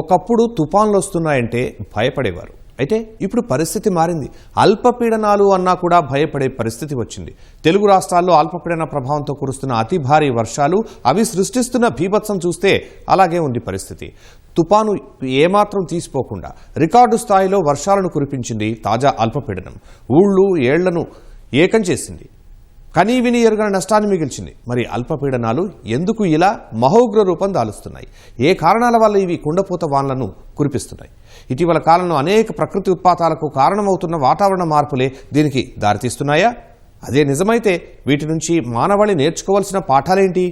ఒకప్పుడు తుఫాన్లు వస్తున్నాయంటే భయపడేవారు. అయితే ఇప్పుడు పరిస్థితి మారింది. అల్పపీడనాలు అన్నా కూడా భయపడే పరిస్థితి వచ్చింది. తెలుగు రాష్ట్రాల్లో అల్పపీడన ప్రభావంతో కురుస్తున్న అతి భారీ వర్షాలు అవి సృష్టిస్తున్న భీభత్సం చూస్తే అలాగే ఉంది పరిస్థితి. తుపాను ఏమాత్రం తీసిపోకుండా రికార్డు స్థాయిలో వర్షాలను కురిపించింది తాజా అల్పపీడనం ఊళ్ళు ఏళ్ళను ఏకం చేసింది. కనీ విని ఎరుగని నష్టాన్ని మిగిల్చింది. మరి అల్పపీడనాలు ఎందుకు ఇలా మహోగ్ర రూపం దాలుస్తున్నాయి? ఏ కారణాల వల్ల ఇవి కుండపోత వానలను కురిపిస్తున్నాయి? ఇటీవల కాలంలో అనేక ప్రకృతి ఉత్పాతాలకు కారణమవుతున్న వాతావరణ మార్పులే దీనికి దారితీస్తున్నాయా? అదే నిజమైతే వీటి నుంచి మానవాళి నేర్చుకోవాల్సిన పాఠాలేంటి?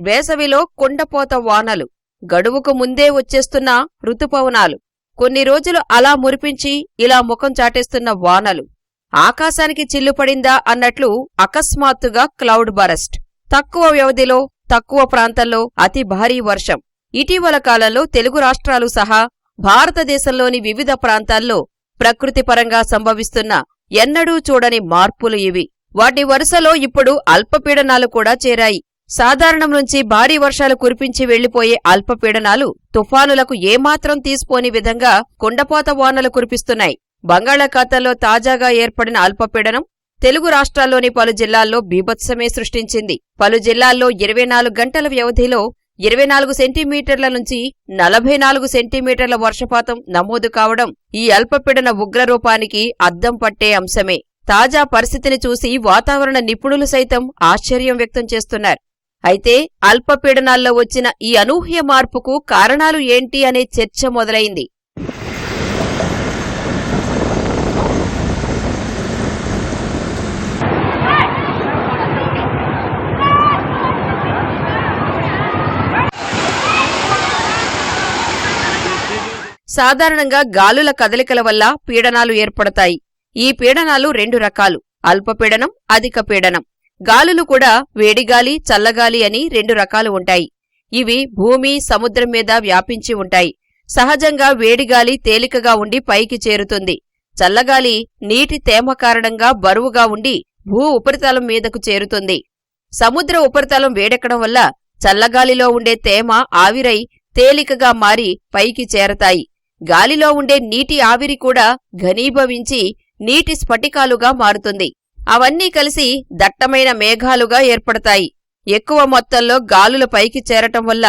వేసవిలో కుండపోత వానలు గడువుకు ముందే వచ్చేస్తున్న ఋతుపవనాలు. కొన్ని రోజులు అలా మురిపించి ఇలా ముఖం చాటేస్తున్న వానలు. ఆకాశానికి చిల్లుపడిందా అన్నట్లు అకస్మాత్తుగా క్లౌడ్ బరస్ట్. తక్కువ వ్యవధిలో తక్కువ ప్రాంతంలో అతి భారీ వర్షం. ఇటీవల కాలంలో తెలుగు రాష్ట్రాలు సహా భారతదేశంలోని వివిధ ప్రాంతాల్లో ప్రకృతిపరంగా సంభవిస్తున్న ఎన్నడూ చూడని మార్పులు ఇవి. వాటి వరుసలో ఇప్పుడు అల్పపీడనాలు కూడా చేరాయి. సాధారణం నుంచి భారీ వర్షాలు కురిపించి వెళ్ళిపోయే అల్పపీడనాలు తుఫానులకు ఏమాత్రం తీసిపోని విధంగా కుండపోత వానలు కురిపిస్తున్నాయి. బంగాళాఖాతంలో తాజాగా ఏర్పడిన అల్పపీడనం తెలుగు రాష్ట్రాల్లోని పలు జిల్లాల్లో బీభత్సమే సృష్టించింది. పలు జిల్లాల్లో ఇరవై నాలుగు గంటల వ్యవధిలో ఇరవై నాలుగు సెంటీమీటర్ల నుంచి నలభై నాలుగు సెంటీమీటర్ల వర్షపాతం నమోదు కావడం ఈ అల్పపీడన ఉగ్రరూపానికి అద్దం పట్టే అంశమే. తాజా పరిస్థితిని చూసి వాతావరణ నిపుణులు సైతం ఆశ్చర్యం వ్యక్తం చేస్తున్నారు. అయితే అల్పపీడనాల్లో వచ్చిన ఈ అనూహ్య మార్పుకు కారణాలు ఏంటి అనే చర్చ మొదలైంది. సాధారణంగా గాలుల కదలికల వల్ల పీడనాలు ఏర్పడతాయి. ఈ పీడనాలు రెండు రకాలు. అల్పపీడనం అధిక పీడనం. గాలులు కూడా వేడిగాలి చల్లగాలి అని రెండు రకాలు ఉంటాయి. ఇవి భూమి సముద్రం మీద వ్యాపించి ఉంటాయి. సహజంగా వేడిగాలి తేలికగా ఉండి పైకి చేరుతుంది. చల్లగాలి నీటి తేమ కారణంగా బరువుగా ఉండి భూ ఉపరితలం మీదకు చేరుతుంది. సముద్ర ఉపరితలం వేడెక్కడం వల్ల చల్లగాలిలో ఉండే తేమ ఆవిరై తేలికగా మారి పైకి చేరతాయి. గాలిలో ఉండే నీటి ఆవిరి కూడా ఘనీభవించి నీటి స్ఫటికాలుగా మారుతుంది. అవన్నీ కలిసి దట్టమైన మేఘాలుగా ఏర్పడతాయి. ఎక్కువ మొత్తంలో గాలుల పైకి చేరటం వల్ల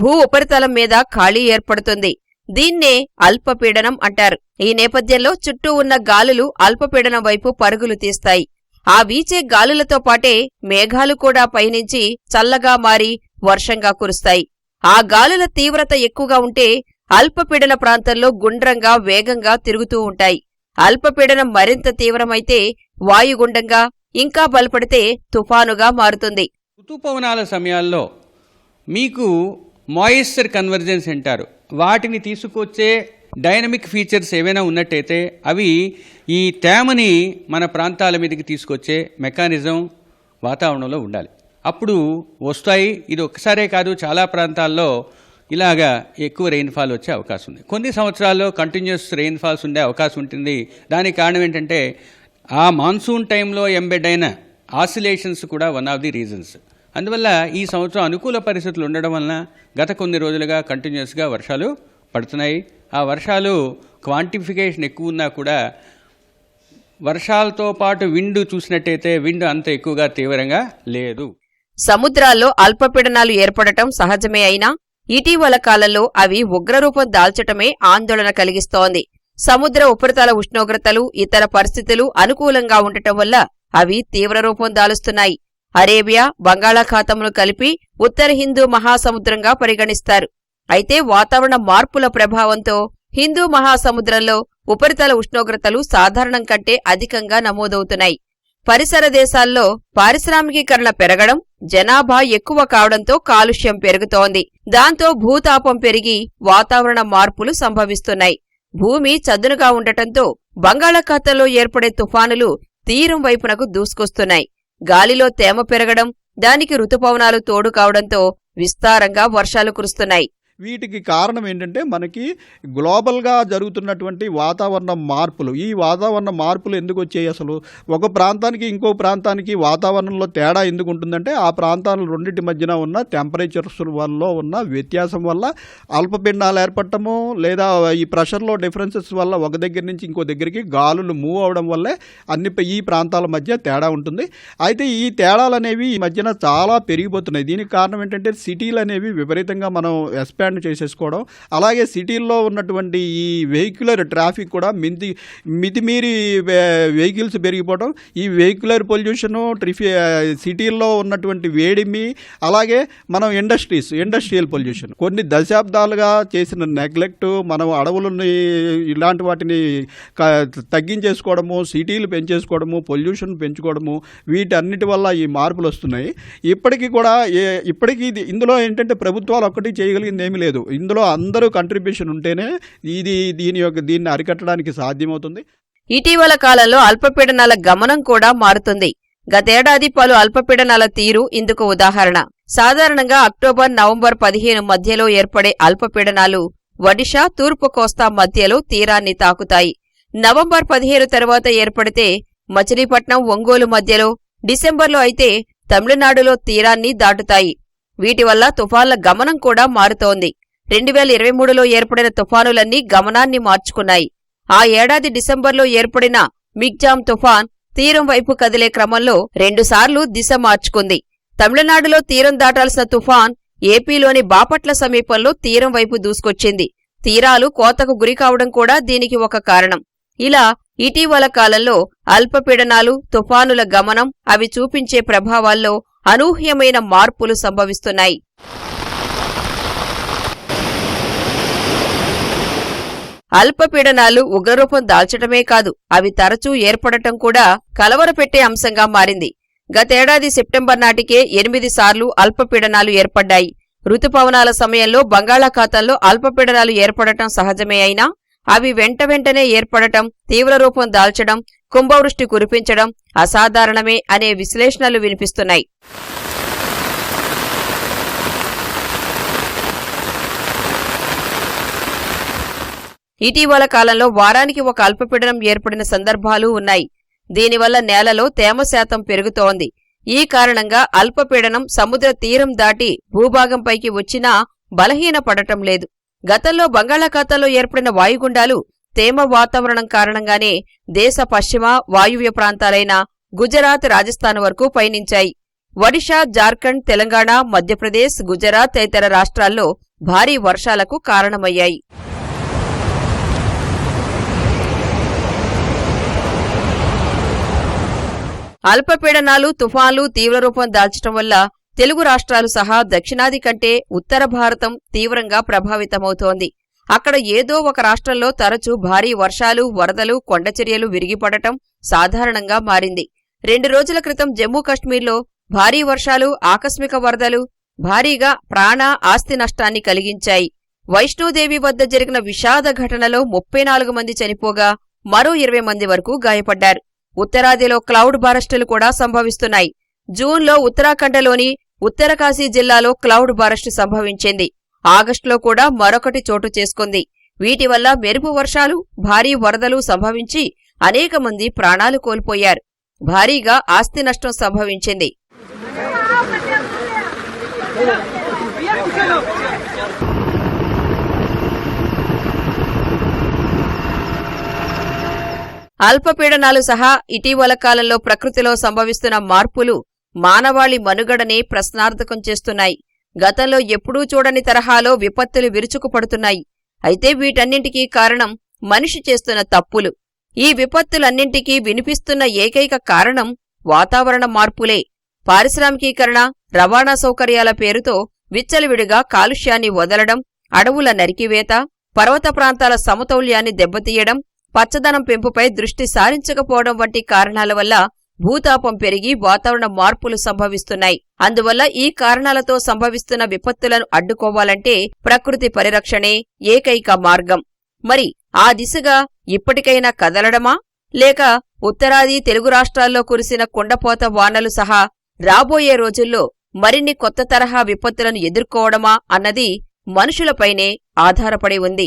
భూ ఉపరితలం మీద ఖాళీ ఏర్పడుతుంది. దీన్నే అల్పపీడనం అంటారు. ఈ నేపథ్యంలో చుట్టూ ఉన్న గాలులు అల్పపీడనం వైపు పరుగులు తీస్తాయి. ఆ వీచే గాలులతో పాటే మేఘాలు కూడా పయనించి చల్లగా మారి వర్షంగా కురుస్తాయి. ఆ గాలుల తీవ్రత ఎక్కువగా ఉంటే అల్పపీడన ప్రాంతంలో గుండ్రంగా వేగంగా తిరుగుతూ ఉంటాయి. అల్పపీడనం మరింత తీవ్రమైతే వాయుగుండంగా ఇంకా బలపడితే తుఫానుగా మారుతుంది. ఋతుపవనాల సమయాల్లో మీకు మాయిశ్చర్ కన్వర్జెన్స్ అంటారు. వాటిని తీసుకొచ్చే డైనమిక్ ఫీచర్స్ ఏవైనా ఉన్నట్టయితే అవి ఈ తేమని మన ప్రాంతాల మీదకి తీసుకొచ్చే మెకానిజం వాతావరణంలో ఉండాలి. అప్పుడు వస్తాయి. ఇది ఒక్కసారే కాదు చాలా ప్రాంతాల్లో ఇలాగా ఎక్కువ రెయిన్ఫాల్ వచ్చే అవకాశం ఉంది. కొన్ని సంవత్సరాల్లో కంటిన్యూస్ రెయిన్ఫాల్స్ ఉండే అవకాశం ఉంటుంది. దానికి కారణం ఏంటంటే ఆ మాన్సూన్ టైంలో ఎంబెడ్ అయిన ఆసిలేషన్స్ కూడా వన్ ఆఫ్ ది రీజన్స్ అందువల్ల ఈ సంవత్సరం అనుకూల పరిస్థితులు ఉండడం వలన గత కొన్ని రోజులుగా కంటిన్యూస్గా వర్షాలు పడుతున్నాయి. ఆ వర్షాలు క్వాంటిఫికేషన్ ఎక్కువ ఉన్నా కూడా వర్షాలతో పాటు విండ్ చూసినట్టయితే విండ్ అంత ఎక్కువగా తీవ్రంగా లేదు. సముద్రాల్లో అల్పపీడనాలు ఏర్పడటం సహజమే అయినా ఇటీవల కాలంలో అవి ఉగ్రరూపం దాల్చటమే ఆందోళన కలిగిస్తోంది. సముద్ర ఉపరితల ఉష్ణోగ్రతలు ఇతర పరిస్థితులు అనుకూలంగా ఉండటం వల్ల అవి తీవ్రరూపం దాలుస్తున్నాయి. అరేబియా బంగాళాఖాతంను కలిపి ఉత్తర హిందూ మహాసముద్రంగా పరిగణిస్తారు. అయితే వాతావరణ మార్పుల ప్రభావంతో హిందూ మహాసముద్రంలో ఉపరితల ఉష్ణోగ్రతలు సాధారణం కంటే అధికంగా నమోదవుతున్నాయి. పరిసర దేశాల్లో పారిశ్రామికీకరణ పెరగడం జనాభా ఎక్కువ కావడంతో కాలుష్యం పెరుగుతోంది. దాంతో భూతాపం పెరిగి వాతావరణ మార్పులు సంభవిస్తున్నాయి. భూమి చదునుగా ఉండటంతో బంగాళాఖాతంలో ఏర్పడే తుఫానులు తీరం వైపునకు దూసుకొస్తున్నాయి. గాలిలో తేమ పెరగడం దానికి రుతుపవనాలు తోడు కావడంతో విస్తారంగా వర్షాలు కురుస్తున్నాయి. వీటికి కారణం ఏంటంటే మనకి గ్లోబల్గా జరుగుతున్నటువంటి వాతావరణ మార్పులు. ఈ వాతావరణ మార్పులు ఎందుకు వచ్చాయి అసలు? ఒక ప్రాంతానికి ఇంకో ప్రాంతానికి వాతావరణంలో తేడా ఎందుకు ఉంటుందంటే ఆ ప్రాంతాల రెండింటి మధ్యన ఉన్న టెంపరేచర్స్ వల్ల ఉన్న వ్యత్యాసం వల్ల అల్పపిండాలు ఏర్పడటము లేదా ఈ ప్రెషర్లో డిఫరెన్సెస్ వల్ల ఒక దగ్గర నుంచి ఇంకో దగ్గరికి గాలులు మూవ్ అవడం వల్లే అన్ని ఈ ప్రాంతాల మధ్య తేడా ఉంటుంది. అయితే ఈ తేడాలు అనేవి ఈ మధ్యన చాలా పెరిగిపోతున్నాయి. దీనికి కారణం ఏంటంటే సిటీలు అనేవి విపరీతంగా మనం ఎక్స్పాండ్ చేసేసుకోవడం. అలాగే సిటీల్లో ఉన్నటువంటి ఈ వెహిక్యులర్ ట్రాఫిక్ కూడా మితి మితిమీరి వెహికల్స్ పెరిగిపోవడం. ఈ వెహిక్యులర్ పొల్యూషన్ ట్రిఫి సిటీల్లో ఉన్నటువంటి వేడిమి అలాగే మనం ఇండస్ట్రీస్ ఇండస్ట్రియల్ పొల్యూషన్. కొన్ని దశాబ్దాలుగా చేసిన నెగ్లెక్ట్ మనం అడవులని ఇలాంటి వాటిని తగ్గించేసుకోవడము సిటీలు పెంచేసుకోవడము పొల్యూషన్ పెంచుకోవడము వీటన్నిటి వల్ల ఈ మార్పులు వస్తున్నాయి ఇప్పటికీ కూడా ఏ ఇప్పటికీ ఇది ఇందులో ఏంటంటే ప్రభుత్వాలు ఒక్కటి చేయగలిగింది ఏమీ లేదు. ఇందులో అందరూ కంట్రిబ్యూషన్ ఉంటేనే ఇది దీని యొక్క దీన్ని అరికట్టడానికి సాధ్యమవుతుంది. ఇటీవల కాలంలో అల్పపీడనాల గమనం కూడా మారుతుంది. గతేడాది పలు అల్పపీడనాల తీరు ఇందుకు ఉదాహరణ. సాధారణంగా అక్టోబర్ నవంబర్ పదిహేను మధ్యలో ఏర్పడే అల్పపీడనాలు ఒడిషా తూర్పు కోస్తా మధ్యలో తీరాన్ని తాకుతాయి. నవంబర్ పదిహేను తర్వాత ఏర్పడితే మచిలీపట్నం ఒంగోలు మధ్యలో డిసెంబర్లో అయితే తమిళనాడులో తీరాన్ని దాటుతాయి. వీటి వల్ల తుఫాన్ల గమనం కూడా మారుతోంది. రెండు వేల ఇరవై మూడులో ఏర్పడిన తుఫానులన్నీ గమనాన్ని మార్చుకున్నాయి. ఆ ఏడాది డిసెంబర్లో ఏర్పడిన మిగ్జామ్ తుఫాన్ తీరం వైపు కదిలే క్రమంలో రెండుసార్లు దిశ మార్చుకుంది. తమిళనాడులో తీరం దాటాల్సిన తుఫాన్ ఏపీలోని బాపట్ల సమీపంలో తీరం వైపు దూసుకొచ్చింది. తీరాలు కోతకు గురికావడం కూడా దీనికి ఒక కారణం. ఇలా ఇటీవల కాలంలో అల్పపీడనాలు తుఫానుల గమనం అవి చూపించే ప్రభావాల్లో అనూహ్యమైన మార్పులు సంభవిస్తున్నాయి. అల్పపీడనాలు ఉగ్రరూపం దాల్చటమే కాదు అవి తరచూ ఏర్పడటం కూడా కలవరపెట్టే అంశంగా మారింది. గతేడాది సెప్టెంబర్ నాటికే ఎనిమిది సార్లు అల్పపీడనాలు ఏర్పడ్డాయి. రుతుపవనాల సమయంలో బంగాళాఖాతంలో అల్పపీడనాలు ఏర్పడటం సహజమే అయినా అవి వెంట వెంటనే ఏర్పడటం తీవ్ర రూపం దాల్చడం కుంభవృష్టి కురిపించడం అసాధారణమే అనే విశ్లేషణలు వినిపిస్తున్నాయి. ఇటీవల కాలంలో వారానికి ఒక అల్పపీడనం ఏర్పడిన సందర్భాలు ఉన్నాయి. దీనివల్ల నేలలో తేమ శాతం పెరుగుతోంది. ఈ కారణంగా అల్పపీడనం సముద్ర తీరం దాటి భూభాగంపైకి వచ్చినా బలహీనపడటం లేదు. గతంలో బంగాళాఖాతంలో ఏర్పడిన వాయుగుండాలు తేమ వాతావరణం కారణంగానే దేశ పశ్చిమ వాయువ్య ప్రాంతాలైన గుజరాత్ రాజస్థాన్ వరకు పయనించాయి. ఒడిషా జార్ఖండ్ తెలంగాణ మధ్యప్రదేశ్ గుజరాత్ తదితర రాష్ట్రాల్లో భారీ వర్షాలకు కారణమయ్యాయి. అల్పపీడనాలు తుఫాన్లు తీవ్రరూపం దాల్చడం వల్ల తెలుగు రాష్ట్రాలు సహా దక్షిణాది కంటే ఉత్తర భారతం తీవ్రంగా ప్రభావితమవుతోంది. అక్కడ ఏదో ఒక రాష్ట్రంలో తరచూ భారీ వర్షాలు వరదలు కొండచర్యలు విరిగిపడటం సాధారణంగా మారింది. రెండు రోజుల క్రితం జమ్మూ కశ్మీర్లో భారీ వర్షాలు ఆకస్మిక వరదలు భారీగా ప్రాణ ఆస్తి నష్టాన్ని కలిగించాయి. వైష్ణోదేవి వద్ద జరిగిన విషాద ఘటనలో ముప్పై నాలుగు మంది చనిపోగా మరో ఇరవై మంది వరకు గాయపడ్డారు. ఉత్తరాదిలో క్లౌడ్ బారస్టులు కూడా సంభవిస్తున్నాయి. జూన్లో ఉత్తరాఖండలోని ఉత్తరకాశీ జిల్లాలో క్లౌడ్ బరస్ట్ సంభవించింది. ఆగస్టులో కూడా మరొకటి చోటు చేసుకుంది. వీటి వల్ల మెరుపు వర్షాలు భారీ వరదలు సంభవించి అనేక మంది ప్రాణాలు కోల్పోయారు. భారీగా ఆస్తి నష్టం సంభవించింది. అల్పపీడనాలు సహా ఇటీవల కాలంలో ప్రకృతిలో సంభవిస్తున్న మార్పులు మానవాళి మనుగడనే ప్రశ్నార్థకం చేస్తున్నాయి. గతంలో ఎప్పుడూ చూడని తరహాలో విపత్తులు విరుచుకుపడుతున్నాయి. అయితే వీటన్నింటికీ కారణం మనిషి చేస్తున్న తప్పులు. ఈ విపత్తులన్నింటికీ వినిపిస్తున్న ఏకైక కారణం వాతావరణ మార్పులే. పారిశ్రామికీకరణ రవాణా సౌకర్యాల పేరుతో విచ్చలవిడిగా కాలుష్యాన్ని వదలడం అడవుల నరికివేత పర్వత ప్రాంతాల సమతౌల్యాన్ని దెబ్బతీయడం పచ్చదనం పెంపుపై దృష్టి సారించకపోవడం వంటి కారణాల వల్ల భూతాపం పెరిగి వాతావరణ మార్పులు సంభవిస్తున్నాయి. అందువల్ల ఈ కారణాలతో సంభవిస్తున్న విపత్తులను అడ్డుకోవాలంటే ప్రకృతి పరిరక్షణే ఏకైక మార్గం. మరి ఆ దిశగా ఇప్పటికైనా కదలడమా? లేక ఉత్తరాది తెలుగు రాష్ట్రాల్లో కురిసిన కుండపోత వానలు సహా రాబోయే రోజుల్లో మరిన్ని కొత్త తరహా విపత్తులను ఎదుర్కోవడమా అన్నది మనుషులపైనే ఆధారపడి ఉంది.